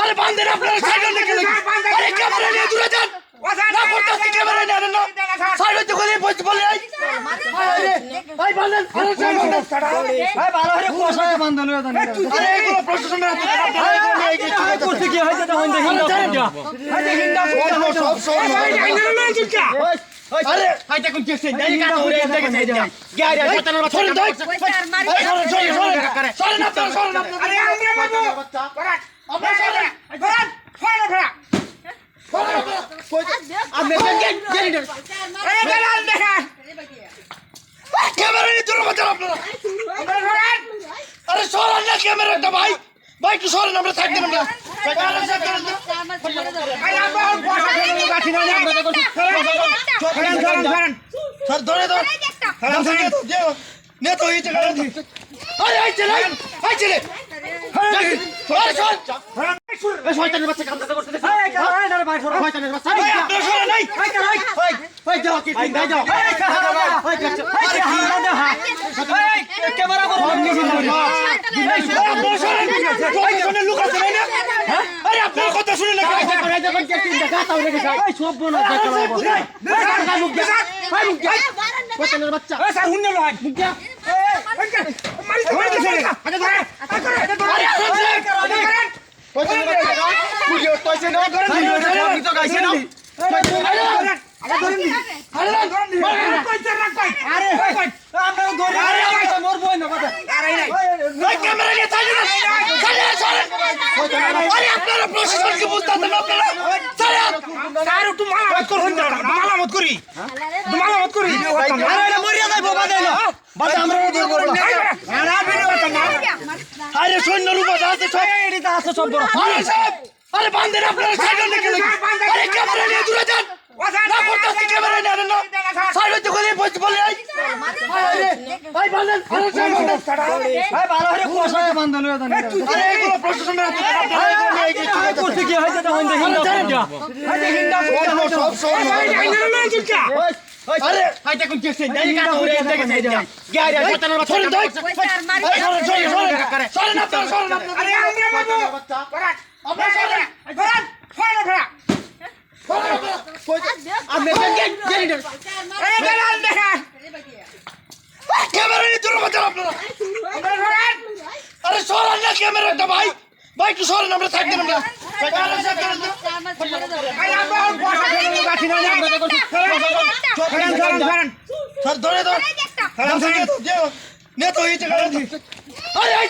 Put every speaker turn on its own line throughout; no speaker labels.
আরে বান্ধেন আপনারা সাইকেল দেখে দেখে আরে ক্যামেরা নিয়ে দূরে যান না করতেছি ক্যামেরা নিয়ে আনেন না সাইড হইতে করে বসে বলে আই আই বান্ধেন আরে সাহেব বান্ধেন
ভালো করে কোষায় বান্ধন হয়ে জানি
আরে এগুলো প্রশাসনের হাতে আপনারা এগুলো নিয়ে গিয়ে চলে
করতে কি হয়েছে তখন দেখি না
দেখুন করে ভাই গেট গেট ক্যামেরা নিয়ে দূরে বাঁচান আপনারা আরে সরেন না ক্যামেরাটা ভাই ভাই একটু সরেন আমরা থাকবেন আমরা আরে সাহেব, সরেন না। স্যার ধরে ধর নে তো এই জায়গা আরে আই চল শয়তানের বাচ্চা কাম করতে করতে শয়তানের বাচ্চা এই যাও কি যাও
ক্যামেরা করো
লোক আছে আরে আপনার কথা শুনে না
এই সব বড় দেখা লাগবে
শয়তানের বাচ্চা আরে আপনারা শয়তানের বাচ্চা পুলিশ উঠতেছে না পুলিশ তো গাইছে না ওই ক্যামেরা নিয়ে চালিয়ে চালিয়ে চলেন আরে আপনারা প্রশাসনকে বুঝতেছেন না আপনারা চালিয়ে আরে সৈন্য রূপা আছে সব
এটা আছে সব বড়
আরে সাহেব আরে বান্ধেন আপনারা সাইকেল দেখে আরে ক্যামেরা নিয়ে দূরে যান না ক্যামেরা নিয়ে আনেন না সাইড হইতে করে বলে বান্ধেন আরে বান্ধেন
ভালো করে বান্ধন হয়ে
আরে এগুলো প্রশাসনের হাতে যাচ্ছেন।
করতে কি হয়েছে তখন দেখি না
সব সব আরে সরেন না ক্যামেরাটা ভাই ভাই একটু সরেন আমরা থাকবেন আমরা স্যার ধরে ধর। নে তো এই জায়গা আরে আই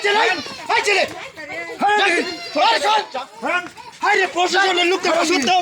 আরে প্রশাসনের লোকটা বসুন তো।